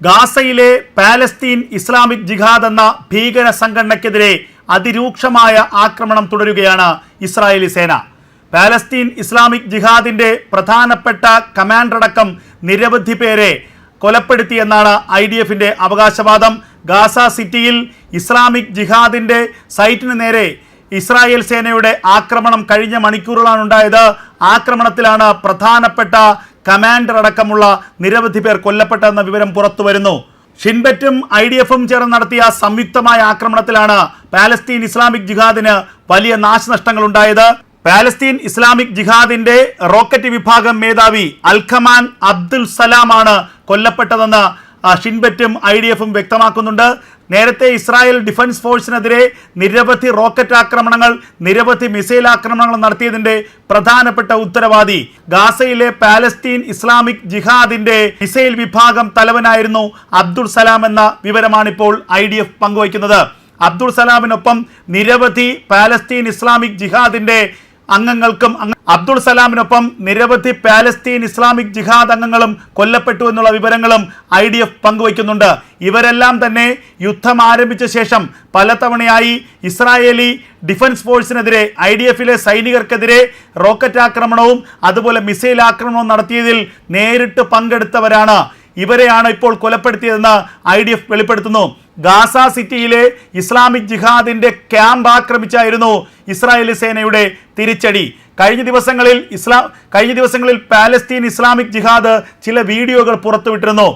ഗാസയിലെ Palestine Islamic ജിഹാദ് എന്ന ഭീകര സംഘടനയ്ക്കെതിരെ അതിരൂക്ഷമായ ആക്രമണം തുടരുകയാണ് ഇസ്രായേലി സേന. പാലസ്തീൻ ഇസ്ലാമിക് ജിഹാദിന്റെ പ്രധാനപ്പെട്ട കമാൻഡറടക്കം നിരവധി പേരെ കൊലപ്പെടുത്തിയെന്നാണ് ഐ ഡി എഫിന്റെ അവകാശവാദം. ഗാസ സിറ്റിയിൽ ഇസ്ലാമിക് ജിഹാദിന്റെ സൈറ്റിന് നേരെ ഇസ്രായേൽ സേനയുടെ ആക്രമണം കഴിഞ്ഞ മണിക്കൂറുകളാണ് ഉണ്ടായത് ആക്രമണത്തിലാണ് പ്രധാനപ്പെട്ട കമാൻഡർ അടക്കമുള്ള നിരവധി പേർ കൊല്ലപ്പെട്ടെന്ന വിവരം പുറത്തു വരുന്നു. ഷിൻബറ്റും ഐ ഡി എഫും ചേർന്ന് നടത്തിയ സംയുക്തമായ ആക്രമണത്തിലാണ് പാലസ്തീൻ ഇസ്ലാമിക് ജിഹാദിന് വലിയ നാശനഷ്ടങ്ങൾ ഉണ്ടായത് പാലസ്തീൻ ഇസ്ലാമിക് ജിഹാദിന്റെ റോക്കറ്റ് വിഭാഗം മേധാവി അൽഖമാൻ അബ്ദുൽ സലാമാണ് കൊല്ലപ്പെട്ടതെന്ന് ഷിൻബറ്റും ഐ ഡി എഫും വ്യക്തമാക്കുന്നുണ്ട്. നേരത്തെ ഇസ്രായേൽ ഡിഫൻസ് ഫോഴ്സിനെതിരെ നിരവധി റോക്കറ്റ് ആക്രമണങ്ങൾ നിരവധി മിസൈൽ ആക്രമണങ്ങൾ നടത്തിയതിന്റെ പ്രധാനപ്പെട്ട ഉത്തരവാദി ഗാസയിലെ പാലസ്തീൻ ഇസ്ലാമിക് ജിഹാദിന്റെ മിസൈൽ വിഭാഗം തലവനായിരുന്നു അബ്ദുൾ സലാം എന്ന വിവരമാണിപ്പോൾ ഐ ഡി എഫ് പങ്കുവയ്ക്കുന്നത്. അബ്ദുൾ സലാമിനൊപ്പം നിരവധി പാലസ്തീൻ ഇസ്ലാമിക് ജിഹാദിന്റെ അംഗങ്ങൾക്കും അബ്ദുൾ സലാമിനൊപ്പം നിരവധി പാലസ്തീൻ ഇസ്ലാമിക് ജിഹാദ് അംഗങ്ങളും കൊല്ലപ്പെട്ടു എന്നുള്ള വിവരങ്ങളും ഐ ഡി എഫ് പങ്കുവയ്ക്കുന്നുണ്ട്. ഇവരെല്ലാം തന്നെ യുദ്ധം ആരംഭിച്ച ശേഷം പലതവണയായി ഇസ്രായേലി ഡിഫൻസ് ഫോഴ്സിനെതിരെ ഐ ഡി എഫിലെ സൈനികർക്കെതിരെ റോക്കറ്റ് ആക്രമണവും അതുപോലെ മിസൈൽ ആക്രമണവും നടത്തിയതിൽ നേരിട്ട് പങ്കെടുത്തവരാണ്. ഇവരെയാണ് ഇപ്പോൾ കൊലപ്പെടുത്തിയതെന്ന് ഐ ഡി എഫ് വെളിപ്പെടുത്തുന്നു. ഗാസ സിറ്റിയിലെ ഇസ്ലാമിക് ജിഹാദിന്റെ ക്യാമ്പ് ആക്രമിച്ചായിരുന്നു ഇസ്രായേലി സേനയുടെ തിരിച്ചടി. കഴിഞ്ഞ ദിവസങ്ങളിൽ ഇസ്ലാം കഴിഞ്ഞ ദിവസങ്ങളിൽ പാലസ്തീൻ ഇസ്ലാമിക് ജിഹാദ് ചില വീഡിയോകൾ പുറത്തുവിട്ടിരുന്നു.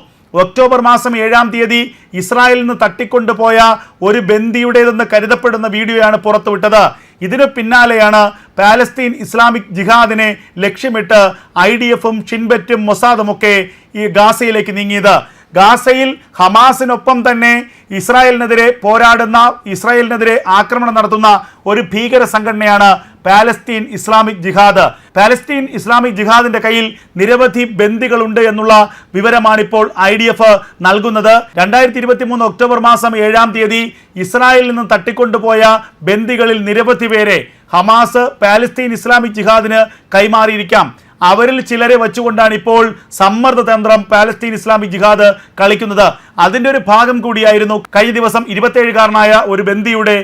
ഒക്ടോബർ മാസം ഏഴാം തീയതി ഇസ്രായേലിൽ നിന്ന് തട്ടിക്കൊണ്ടുപോയ ഒരു ബന്ദിയുടേതെന്ന് കരുതപ്പെടുന്ന വീഡിയോയാണ് പുറത്തുവിട്ടത്. ഇതിനു പിന്നാലെയാണ് പാലസ്തീൻ ഇസ്ലാമിക് ജിഹാദിനെ ലക്ഷ്യമിട്ട് ഐ ഡി എഫും ഷിൻബറ്റും മൊസാദുമൊക്കെ ഈ ഗാസയിലേക്ക് നീങ്ങിയത്. ഗാസയിൽ ഹമാസിനൊപ്പം തന്നെ ഇസ്രായേലിനെതിരെ പോരാടുന്ന ഇസ്രായേലിനെതിരെ ആക്രമണം നടത്തുന്ന ഒരു ഭീകര സംഘടനയാണ് Palestine Islamic jihad. Palestine Islamic ജിഹാദിന്റെ കയ്യിൽ നിരവധി ബന്ദികളുണ്ട് എന്നുള്ള വിവരമാണ് ഇപ്പോൾ ഐ ഡി എഫ് നൽകുന്നത്. രണ്ടായിരത്തി ഇരുപത്തി മൂന്ന് ഒക്ടോബർ മാസം ഏഴാം തീയതി ഇസ്രായേലിൽ നിന്ന് തട്ടിക്കൊണ്ടുപോയ ബന്ദികളിൽ നിരവധി പേരെ ഹമാസ് പാലസ്തീൻ ഇസ്ലാമിക് ജിഹാദിന് കൈമാറിയിരിക്കാം. അവരിൽ ചിലരെ വെച്ചുകൊണ്ടാണ് ഇപ്പോൾ സമ്മർദ്ദ തന്ത്രം പാലസ്തീൻ ഇസ്ലാമിക് ജിഹാദ് കളിക്കുന്നത്. അതിന്റെ ഒരു ഭാഗം കൂടിയായിരുന്നു കഴിഞ്ഞ ദിവസം ഇരുപത്തേഴുകാരനായ ഒരു ബന്ദിയുടെ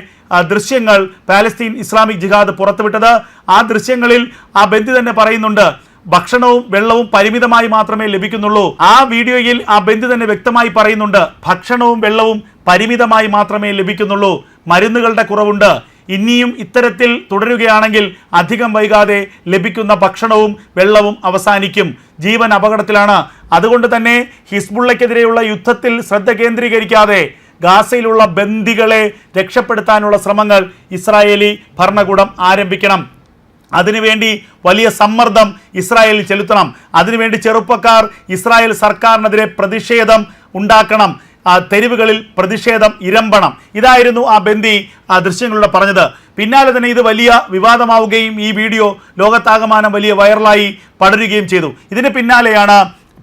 ദൃശ്യങ്ങൾ പാലസ്തീൻ ഇസ്ലാമിക് ജിഹാദ് പുറത്തുവിട്ടത്. ആ ദൃശ്യങ്ങളിൽ ആ ബന്ദി തന്നെ പറയുന്നുണ്ട് ഭക്ഷണവും വെള്ളവും പരിമിതമായി മാത്രമേ ലഭിക്കുന്നുള്ളൂ. ആ വീഡിയോയിൽ ആ ബന്ധു തന്നെ വ്യക്തമായി പറയുന്നുണ്ട് ഭക്ഷണവും വെള്ളവും പരിമിതമായി മാത്രമേ ലഭിക്കുന്നുള്ളൂ. മരുന്നുകളുടെ കുറവുണ്ട്. ഇനിയും ഇത്തരത്തിൽ തുടരുകയാണെങ്കിൽ അധികം വൈകാതെ ലഭിക്കുന്ന ഭക്ഷണവും വെള്ളവും അവസാനിക്കും. ജീവൻ അപകടത്തിലാണ്. അതുകൊണ്ട് തന്നെ ഹിസ്ബുള്ളയ്ക്കെതിരെയുള്ള യുദ്ധത്തിൽ ശ്രദ്ധ കേന്ദ്രീകരിക്കാതെ ഗാസയിലുള്ള ബന്ദികളെ രക്ഷപ്പെടുത്താനുള്ള ശ്രമങ്ങൾ ഇസ്രായേലി ഭരണകൂടം ആരംഭിക്കണം. അതിനുവേണ്ടി വലിയ സമ്മർദ്ദം ഇസ്രായേലിൽ ചെലുത്തണം. അതിനുവേണ്ടി ചെറുപ്പക്കാർ ഇസ്രായേൽ സർക്കാരിനെതിരെ പ്രതിഷേധം ഉണ്ടാക്കണം. തെരുവുകളിൽ പ്രതിഷേധം ഇരമ്പണം. ഇതായിരുന്നു ആ ബന്ദി ദൃശ്യങ്ങളിലൂടെ പറഞ്ഞത്. പിന്നാലെ തന്നെ ഇത് വലിയ വിവാദമാവുകയും ഈ വീഡിയോ ലോകത്താകമാനം വലിയ വൈറലായി പടരുകയും ചെയ്തു. ഇതിന് പിന്നാലെയാണ്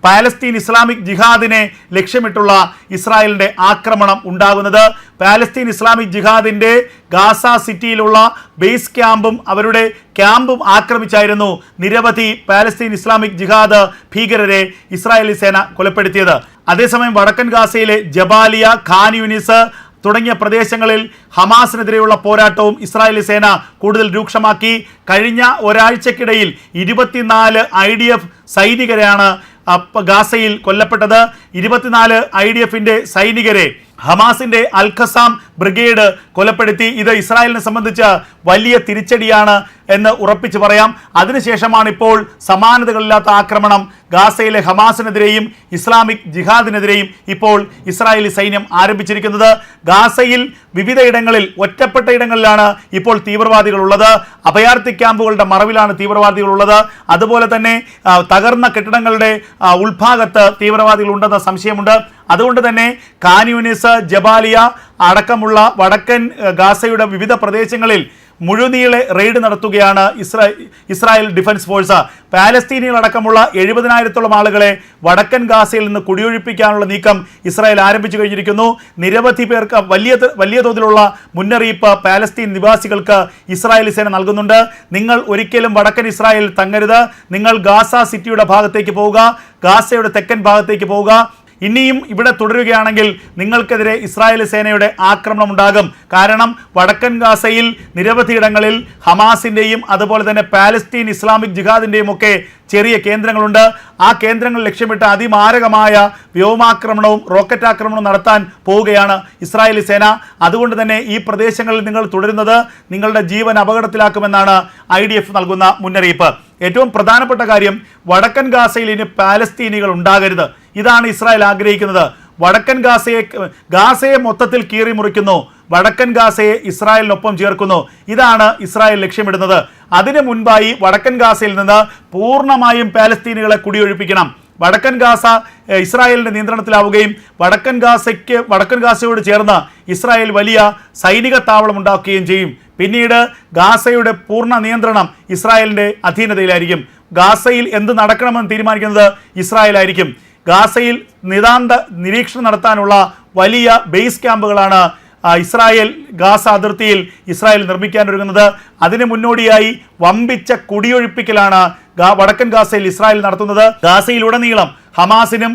പാലസ്തീൻ ഇസ്ലാമിക് ജിഹാദിനെ ലക്ഷ്യമിട്ടുള്ള ഇസ്രായേലിന്റെ ആക്രമണം ഉണ്ടാകുന്നത്. പാലസ്തീൻ ഇസ്ലാമിക് ജിഹാദിന്റെ ഗാസ സിറ്റിയിലുള്ള ബേസ് ക്യാമ്പും അവരുടെ ക്യാമ്പും ആക്രമിച്ചായിരുന്നു നിരവധി പാലസ്തീൻ ഇസ്ലാമിക് ജിഹാദ് ഭീകരരെ ഇസ്രായേലി സേന കൊലപ്പെടുത്തിയത്. അതേസമയം വടക്കൻ ഗാസയിലെ ജബാലിയ ഖാൻ യൂനിസ് തുടങ്ങിയ പ്രദേശങ്ങളിൽ ഹമാസിനെതിരെയുള്ള പോരാട്ടവും ഇസ്രായേലി സേന കൂടുതൽ രൂക്ഷമാക്കി. കഴിഞ്ഞ ഒരാഴ്ചക്കിടയിൽ ഇരുപത്തിനാല് ഐ ഡി എഫ് സൈനികരെയാണ് ഗാസയിൽ കൊല്ലപ്പെട്ടത് ഇരുപത്തിനാല് ഐ ഡി സൈനികരെ ഹമാസിന്റെ അൽഖസാം ബ്രിഗേഡ് കൊലപ്പെടുത്തി. ഇത് ഇസ്രായേലിനെ സംബന്ധിച്ച് വലിയ തിരിച്ചടിയാണ് എന്ന് ഉറപ്പിച്ചു പറയാം. അതിനുശേഷമാണ് ഇപ്പോൾ സമാനതകളില്ലാത്ത ആക്രമണം. ഗാസയിലെ ഹമാസിനെതിരെയും ഇസ്ലാമിക് ജിഹാദിനെതിരെയും ഇപ്പോൾ ഇസ്രായേലി സൈന്യം ആരംഭിച്ചിരിക്കുന്നത്. ഗാസയിൽ വിവിധ ഇടങ്ങളിൽ ഒറ്റപ്പെട്ട ഇടങ്ങളിലാണ് ഇപ്പോൾ തീവ്രവാദികൾ ഉള്ളത് അഭയാർത്ഥി ക്യാമ്പുകളുടെ മറവിലാണ് തീവ്രവാദികൾ ഉള്ളത് അതുപോലെ തന്നെ തകർന്ന കെട്ടിടങ്ങളുടെ ഉൾഭാഗത്ത് തീവ്രവാദികൾ ഉണ്ടെന്ന സംശയമുണ്ട്. അതുകൊണ്ട് തന്നെ കാൻയൂനിസ് ജബാലിയ അടക്കമുള്ള വടക്കൻ ഗാസയുടെ വിവിധ പ്രദേശങ്ങളിൽ മുഴുനീളെ റെയ്ഡ് നടത്തുകയാണ് ഇസ്രായേൽ ഇസ്രായേൽ ഡിഫൻസ് ഫോഴ്സ്. പാലസ്തീനികളടക്കമുള്ള എഴുപതിനായിരത്തോളം ആളുകളെ വടക്കൻ ഗാസയിൽ നിന്ന് കുടിയൊഴിപ്പിക്കാനുള്ള നീക്കം ഇസ്രായേൽ ആരംഭിച്ചു കഴിഞ്ഞിരിക്കുന്നു. നിരവധി പേർക്ക് വലിയ വലിയ തോതിലുള്ള മുന്നറിയിപ്പ് പാലസ്തീൻ നിവാസികൾക്ക് ഇസ്രായേൽ സേന നൽകുന്നുണ്ട്. നിങ്ങൾ ഒരിക്കലും വടക്കൻ ഇസ്രായേൽ തങ്ങരുത്. നിങ്ങൾ ഗാസ സിറ്റിയുടെ ഭാഗത്തേക്ക് പോവുക. ഗാസയുടെ തെക്കൻ ഭാഗത്തേക്ക് പോവുക. ഇനിയും ഇവിടെ തുടരുകയാണെങ്കിൽ നിങ്ങൾക്കെതിരെ ഇസ്രായേൽ സേനയുടെ ആക്രമണം ഉണ്ടാകും കാരണം വടക്കൻ ഗാസയിൽ നിരവധിയിടങ്ങളിൽ ഹമാസിന്റെയും അതുപോലെ തന്നെ പാലസ്തീൻ ഇസ്ലാമിക് ജിഹാദിന്റെയും ഒക്കെ ചെറിയ കേന്ദ്രങ്ങളുണ്ട്. ആ കേന്ദ്രങ്ങൾ ലക്ഷ്യമിട്ട് അതിമാരകമായ വ്യോമാക്രമണവും റോക്കറ്റ് ആക്രമണവും നടത്താൻ പോവുകയാണ് ഇസ്രായേലി സേന. അതുകൊണ്ട് തന്നെ ഈ പ്രദേശങ്ങളിൽ നിങ്ങൾ തുടരുന്നത് നിങ്ങളുടെ ജീവൻ അപകടത്തിലാക്കുമെന്നാണ് ഐ നൽകുന്ന മുന്നറിയിപ്പ്. ഏറ്റവും പ്രധാനപ്പെട്ട കാര്യം വടക്കൻ ഗാസയിൽ ഇനി പാലസ്തീനികൾ ഉണ്ടാകരുത്. ഇതാണ് ഇസ്രായേൽ ആഗ്രഹിക്കുന്നത്. വടക്കൻ ഗാസയെ ഗാസയെ മൊത്തത്തിൽ കീറി മുറിക്കുന്നു. വടക്കൻ ഗാസയെ ഇസ്രായേലിനൊപ്പം ചേർക്കുന്നു. ഇതാണ് ഇസ്രായേൽ ലക്ഷ്യമിടുന്നത്. അതിനു മുൻപായി വടക്കൻ ഗാസയിൽ നിന്ന് പൂർണമായും പാലസ്തീനികളെ കുടിയൊഴിപ്പിക്കണം. വടക്കൻ ഗാസ ഇസ്രായേലിന്റെ നിയന്ത്രണത്തിലാവുകയും വടക്കൻ ഗാസയ്ക്ക് വടക്കൻ ഗാസയോട് ചേർന്ന് ഇസ്രായേൽ വലിയ സൈനിക താവളം ഉണ്ടാക്കുകയും ചെയ്യും. പിന്നീട് ഗാസയുടെ പൂർണ നിയന്ത്രണം ഇസ്രായേലിന്റെ അധീനതയിലായിരിക്കും. ഗാസയിൽ എന്ത് നടക്കണമെന്ന് തീരുമാനിക്കുന്നത് ഇസ്രായേൽ ആയിരിക്കും ഗാസയിൽ നിതാന്ത നിരീക്ഷണം നടത്താനുള്ള വലിയ ബേസ് ക്യാമ്പുകളാണ് ഇസ്രായേൽ ഗാസ അതിർത്തിയിൽ ഇസ്രായേൽ നിർമ്മിക്കാനൊരുങ്ങുന്നത്. അതിന് മുന്നോടിയായി വമ്പിച്ച കുടിയൊഴിപ്പിക്കലാണ് വടക്കൻ ഗാസയിൽ ഇസ്രായേൽ നടത്തുന്നത്. ഗാസയിലുടനീളം ഹമാസിനും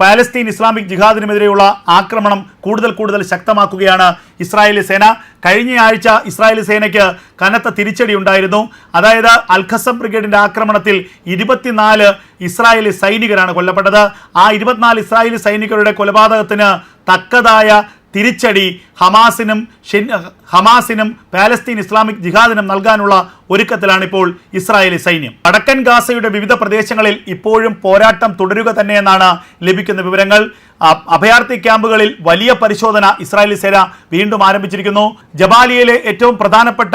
പാലസ്തീൻ ഇസ്ലാമിക് ജിഹാദിനുമെതിരെയുള്ള ആക്രമണം കൂടുതൽ കൂടുതൽ ശക്തമാക്കുകയാണ് ഇസ്രായേലി സേന. കഴിഞ്ഞ ആഴ്ച ഇസ്രായേലി സേനയ്ക്ക് കനത്ത തിരിച്ചടി ഉണ്ടായിരുന്നു. അതായത് അൽഖസം ബ്രിഗേഡിന്റെ ആക്രമണത്തിൽ ഇരുപത്തിനാല് ഇസ്രായേലി സൈനികരാണ് കൊല്ലപ്പെട്ടത്. ആ ഇരുപത്തിനാല് ഇസ്രായേലി സൈനികരുടെ കൊലപാതകത്തിന് തക്കതായ തിരിച്ചടി ഹമാസിനും ഹമാസിനും പാലസ്തീൻ ഇസ്ലാമിക് ജിഹാദിനും നൽകാനുള്ള ഒരുക്കത്തിലാണ് ഇപ്പോൾ ഇസ്രായേലി സൈന്യം. വടക്കൻ ഗാസയുടെ വിവിധ പ്രദേശങ്ങളിൽ ഇപ്പോഴും പോരാട്ടം തുടരുക തന്നെയെന്നാണ് ലഭിക്കുന്ന വിവരങ്ങൾ. അഭയാർത്ഥി ക്യാമ്പുകളിൽ വലിയ പരിശോധന ഇസ്രായേലി സേന വീണ്ടും ആരംഭിച്ചിരിക്കുന്നു. ജബാലിയയിലെ ഏറ്റവും പ്രധാനപ്പെട്ട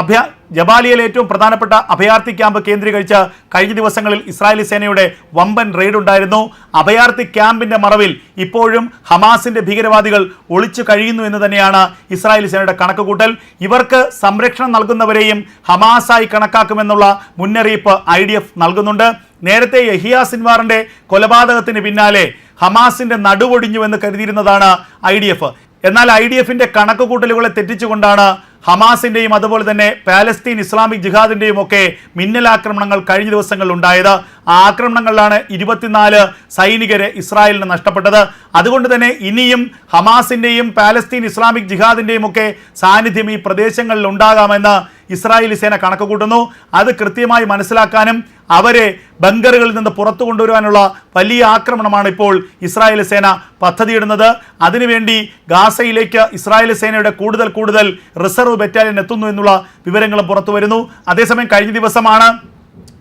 അഭയ ജബാലിയയിലെ ഏറ്റവും പ്രധാനപ്പെട്ട അഭയാർത്ഥി ക്യാമ്പ് കേന്ദ്രീകരിച്ച് കഴിഞ്ഞ ദിവസങ്ങളിൽ ഇസ്രായേലി സേനയുടെ വമ്പൻ റെയ്ഡ് ഉണ്ടായിരുന്നു. അഭയാർത്ഥി ക്യാമ്പിന്റെ മറവിൽ ഇപ്പോഴും ഹമാസിന്റെ ഭീകരവാദികൾ ഒളിച്ചു കഴിയുന്നു എന്ന് തന്നെയാണ് ഇസ്രായേലി സേനയുടെ കണക്കുകൂട്ടൽ. ഇവർക്ക് സംരക്ഷണം നൽകുന്നവരെയും ഹമാസായി കണക്കാക്കുമെന്നുള്ള മുന്നറിയിപ്പ് ഐ നൽകുന്നുണ്ട്. നേരത്തെ യഹിയ സിൻവാറിന്റെ കൊലപാതകത്തിന് പിന്നാലെ ഹമാസിന്റെ നടുവൊടിഞ്ഞുവെന്ന് കരുതിയിരുന്നതാണ് ഐ എന്നാൽ ഐ ഡി എഫിന്റെ കണക്കുകൂട്ടലുകളെ തെറ്റിച്ചുകൊണ്ടാണ് ഹമാസിന്റെയും അതുപോലെ തന്നെ പാലസ്തീൻ ഇസ്ലാമിക് ജിഹാദിന്റെയും ഒക്കെ മിന്നലാക്രമണങ്ങൾ കഴിഞ്ഞ ദിവസങ്ങളിൽ ഉണ്ടായത് ആക്രമണങ്ങളിലാണ് ഇരുപത്തിനാല് സൈനികരെ ഇസ്രായേലിന് നഷ്ടപ്പെട്ടത്. അതുകൊണ്ട് തന്നെ ഇനിയും ഹമാസിന്റെയും പാലസ്തീൻ ഇസ്ലാമിക് ജിഹാദിന്റെയും ഒക്കെ സാന്നിധ്യം ഈ പ്രദേശങ്ങളിൽ ഉണ്ടാകാമെന്ന് ഇസ്രായേലി സേന കണക്ക് കൂട്ടുന്നു. അത് കൃത്യമായി മനസ്സിലാക്കാനും അവരെ ബങ്കറുകളിൽ നിന്ന് പുറത്തു കൊണ്ടുവരുവാനുള്ള വലിയ ആക്രമണമാണ് ഇപ്പോൾ ഇസ്രായേൽ സേന പദ്ധതിയിടുന്നത്. അതിനുവേണ്ടി ഗാസയിലേക്ക് ഇസ്രായേൽ സേനയുടെ കൂടുതൽ കൂടുതൽ റിസർവ് ബറ്റാലിയൻ എത്തുന്നു എന്നുള്ള വിവരങ്ങളും പുറത്തു വരുന്നു. അതേസമയം കഴിഞ്ഞ ദിവസമാണ്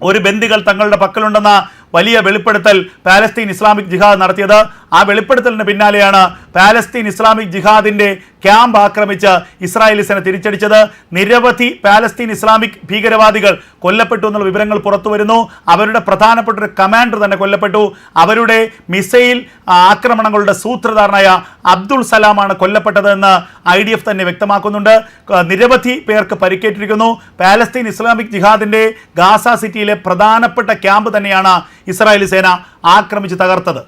ഒരു ബന്ദികൾ തങ്ങളുടെ പക്കലുണ്ടെന്ന വലിയ വെളിപ്പെടുത്തൽ പാലസ്തീൻ ഇസ്ലാമിക് ജിഹാദ് നടത്തിയത്. ആ വെളിപ്പെടുത്തലിന് പിന്നാലെയാണ് പാലസ്തീൻ ഇസ്ലാമിക് ജിഹാദിന്റെ ക്യാമ്പ് ആക്രമിച്ച് ഇസ്രായേലി സേന തിരിച്ചടിച്ചത്. നിരവധി പാലസ്തീൻ ഇസ്ലാമിക് ഭീകരവാദികൾ കൊല്ലപ്പെട്ടു എന്നുള്ള വിവരങ്ങൾ പുറത്തു വരുന്നു. അവരുടെ പ്രധാനപ്പെട്ട ഒരു കമാൻഡർ തന്നെ കൊല്ലപ്പെട്ടു. അവരുടെ മിസൈൽ ആക്രമണങ്ങളുടെ സൂത്രധാരനായ അബ്ദുൾ സലാമാണ് കൊല്ലപ്പെട്ടതെന്ന് ഐ ഡി എഫ് തന്നെ വ്യക്തമാക്കുന്നുണ്ട്. നിരവധി പേർക്ക് പരിക്കേറ്റിരിക്കുന്നു. പാലസ്തീൻ ഇസ്ലാമിക് ജിഹാദിന്റെ ഗാസ സിറ്റിയിലെ പ്രധാനപ്പെട്ട ക്യാമ്പ് തന്നെയാണ് ഇസ്രായേലി സേന ആക്രമിച്ച് തകർത്തത്.